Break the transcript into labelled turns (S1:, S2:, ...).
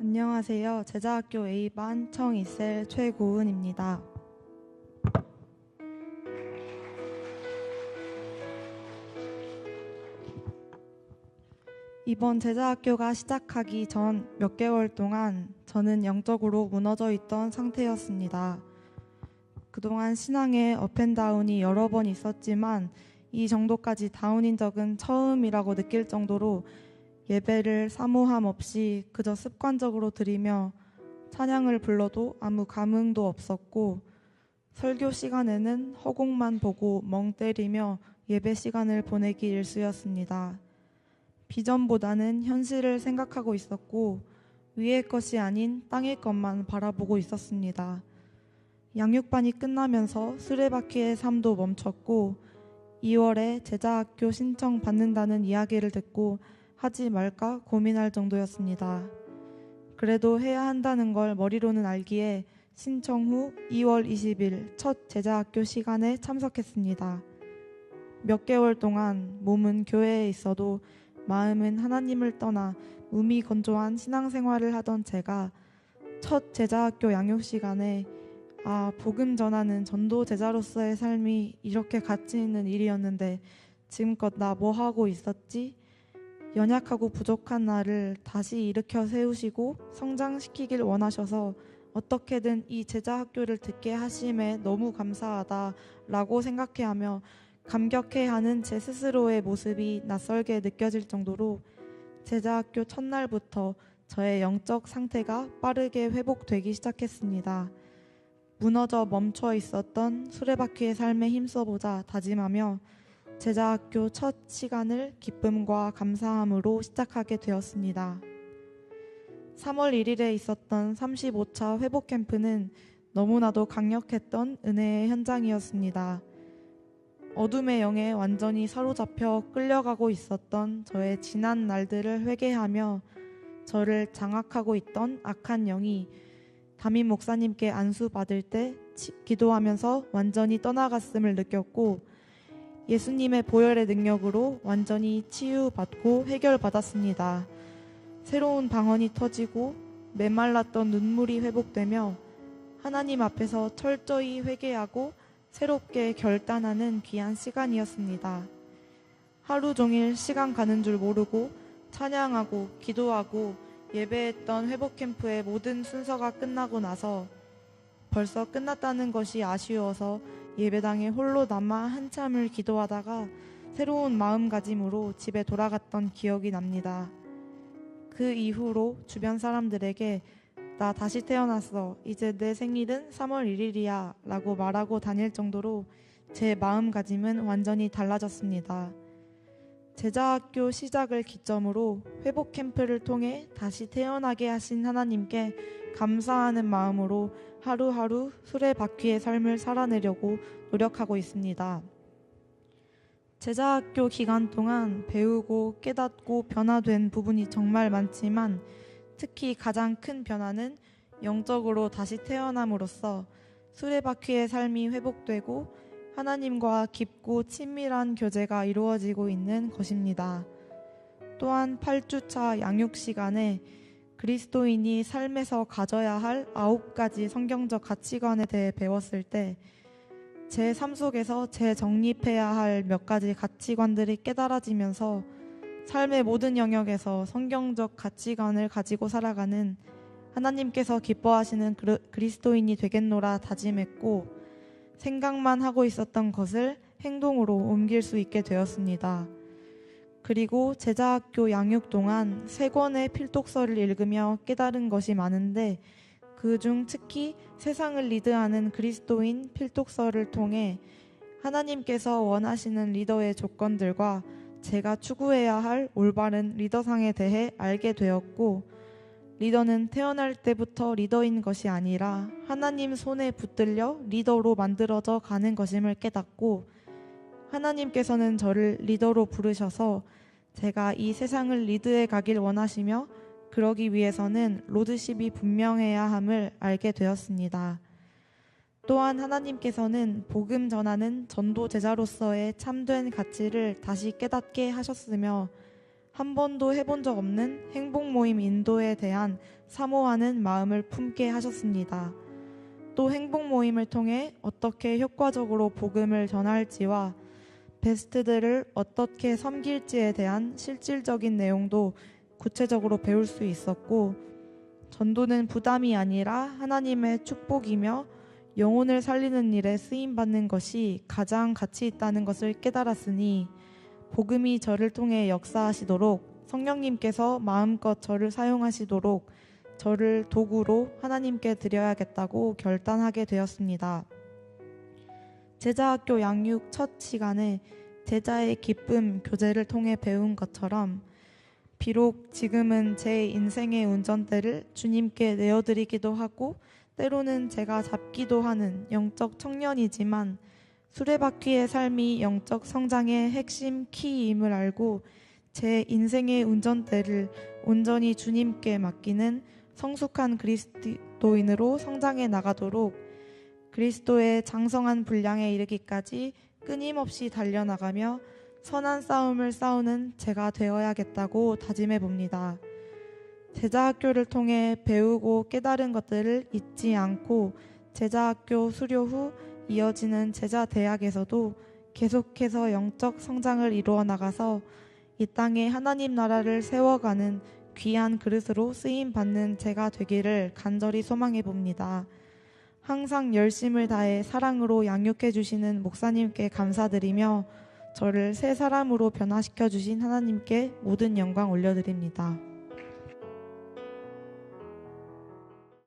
S1: 안녕하세요. 제자학교 A반 청이셀 최고은입니다. 이번 제자학교가 시작하기 전 몇 개월 동안 저는 영적으로 무너져 있던 상태였습니다. 그동안 신앙에 업앤다운이 여러 번 있었지만 이 정도까지 다운인 적은 처음이라고 느낄 정도로 예배를 사모함 없이 그저 습관적으로 드리며 찬양을 불러도 아무 감흥도 없었고 설교 시간에는 허공만 보고 멍 때리며 예배 시간을 보내기 일쑤였습니다. 비전보다는 현실을 생각하고 있었고 위의 것이 아닌 땅의 것만 바라보고 있었습니다. 양육반이 끝나면서 수레바퀴의 삶도 멈췄고 2월에 제자학교 신청 받는다는 이야기를 듣고 하지 말까 고민할 정도였습니다. 그래도 해야 한다는 걸 머리로는 알기에 신청 후 2월 20일 첫 제자학교 시간에 참석했습니다. 몇 개월 동안 몸은 교회에 있어도 마음은 하나님을 떠나 몸이 건조한 신앙생활을 하던 제가 첫 제자학교 양육 시간에 아, 복음 전하는 전도 제자로서의 삶이 이렇게 가치 있는 일이었는데 지금껏 나 뭐 하고 있었지? 연약하고 부족한 나를 다시 일으켜 세우시고 성장시키길 원하셔서 어떻게든 이 제자 학교를 듣게 하심에 너무 감사하다라고 생각해 하며 감격해 하는 제 스스로의 모습이 낯설게 느껴질 정도로 제자 학교 첫날부터 저의 영적 상태가 빠르게 회복되기 시작했습니다. 무너져 멈춰 있었던 수레바퀴의 삶에 힘써보자 다짐하며 제자학교 첫 시간을 기쁨과 감사함으로 시작하게 되었습니다. 3월 1일에 있었던 35차 회복 캠프는 너무나도 강력했던 은혜의 현장이었습니다. 어둠의 영에 완전히 사로잡혀 끌려가고 있었던 저의 지난 날들을 회개하며 저를 장악하고 있던 악한 영이 담임 목사님께 안수 받을 때 기도하면서 완전히 떠나갔음을 느꼈고 예수님의 보혈의 능력으로 완전히 치유받고 해결받았습니다. 새로운 방언이 터지고 메말랐던 눈물이 회복되며 하나님 앞에서 철저히 회개하고 새롭게 결단하는 귀한 시간이었습니다. 하루 종일 시간 가는 줄 모르고 찬양하고 기도하고 예배했던 회복 캠프의 모든 순서가 끝나고 나서 벌써 끝났다는 것이 아쉬워서 예배당에 홀로 남아 한참을 기도하다가 새로운 마음가짐으로 집에 돌아갔던 기억이 납니다. 그 이후로 주변 사람들에게 나 다시 태어났어. 이제 내 생일은 3월 1일이야. 라고 말하고 다닐 정도로 제 마음가짐은 완전히 달라졌습니다. 제자학교 시작을 기점으로 회복 캠프를 통해 다시 태어나게 하신 하나님께 감사하는 마음으로 하루하루 수레바퀴의 삶을 살아내려고 노력하고 있습니다. 제자학교 기간 동안 배우고 깨닫고 변화된 부분이 정말 많지만 특히 가장 큰 변화는 영적으로 다시 태어남으로써 수레바퀴의 삶이 회복되고 하나님과 깊고 친밀한 교제가 이루어지고 있는 것입니다. 또한 8주차 양육 시간에 그리스도인이 삶에서 가져야 할 아홉 가지 성경적 가치관에 대해 배웠을 때 제 삶 속에서 재정립해야 할 몇 가지 가치관들이 깨달아지면서 삶의 모든 영역에서 성경적 가치관을 가지고 살아가는 하나님께서 기뻐하시는 그리스도인이 되겠노라 다짐했고 생각만 하고 있었던 것을 행동으로 옮길 수 있게 되었습니다. 그리고 제자학교 양육 동안 세 권의 필독서를 읽으며 깨달은 것이 많은데 그 중 특히 세상을 리드하는 그리스도인 필독서를 통해 하나님께서 원하시는 리더의 조건들과 제가 추구해야 할 올바른 리더상에 대해 알게 되었고 리더는 태어날 때부터 리더인 것이 아니라 하나님 손에 붙들려 리더로 만들어져 가는 것임을 깨닫고 하나님께서는 저를 리더로 부르셔서 제가 이 세상을 리드해 가길 원하시며 그러기 위해서는 로드십이 분명해야 함을 알게 되었습니다. 또한 하나님께서는 복음 전하는 전도 제자로서의 참된 가치를 다시 깨닫게 하셨으며 한 번도 해본 적 없는 행복 모임 인도에 대한 사모하는 마음을 품게 하셨습니다. 또 행복 모임을 통해 어떻게 효과적으로 복음을 전할지와 베스트들을 어떻게 섬길지에 대한 실질적인 내용도 구체적으로 배울 수 있었고 전도는 부담이 아니라 하나님의 축복이며 영혼을 살리는 일에 쓰임 받는 것이 가장 가치 있다는 것을 깨달았으니 복음이 저를 통해 역사하시도록 성령님께서 마음껏 저를 사용하시도록 저를 도구로 하나님께 드려야겠다고 결단하게 되었습니다. 제자학교 양육 첫 시간에 제자의 기쁨 교재를 통해 배운 것처럼 비록 지금은 제 인생의 운전대를 주님께 내어드리기도 하고 때로는 제가 잡기도 하는 영적 청년이지만 수레바퀴의 삶이 영적 성장의 핵심 키임을 알고 제 인생의 운전대를 온전히 주님께 맡기는 성숙한 그리스도인으로 성장해 나가도록 그리스도의 장성한 분량에 이르기까지 끊임없이 달려나가며 선한 싸움을 싸우는 제가 되어야겠다고 다짐해 봅니다. 제자학교를 통해 배우고 깨달은 것들을 잊지 않고 제자학교 수료 후 이어지는 제자 대학에서도 계속해서 영적 성장을 이루어 나가서 이 땅에 하나님 나라를 세워가는 귀한 그릇으로 쓰임 받는 제가 되기를 간절히 소망해 봅니다. 항상 열심을 다해 사랑으로 양육해 주시는 목사님께 감사드리며 저를 새 사람으로 변화시켜 주신 하나님께 모든 영광 올려드립니다.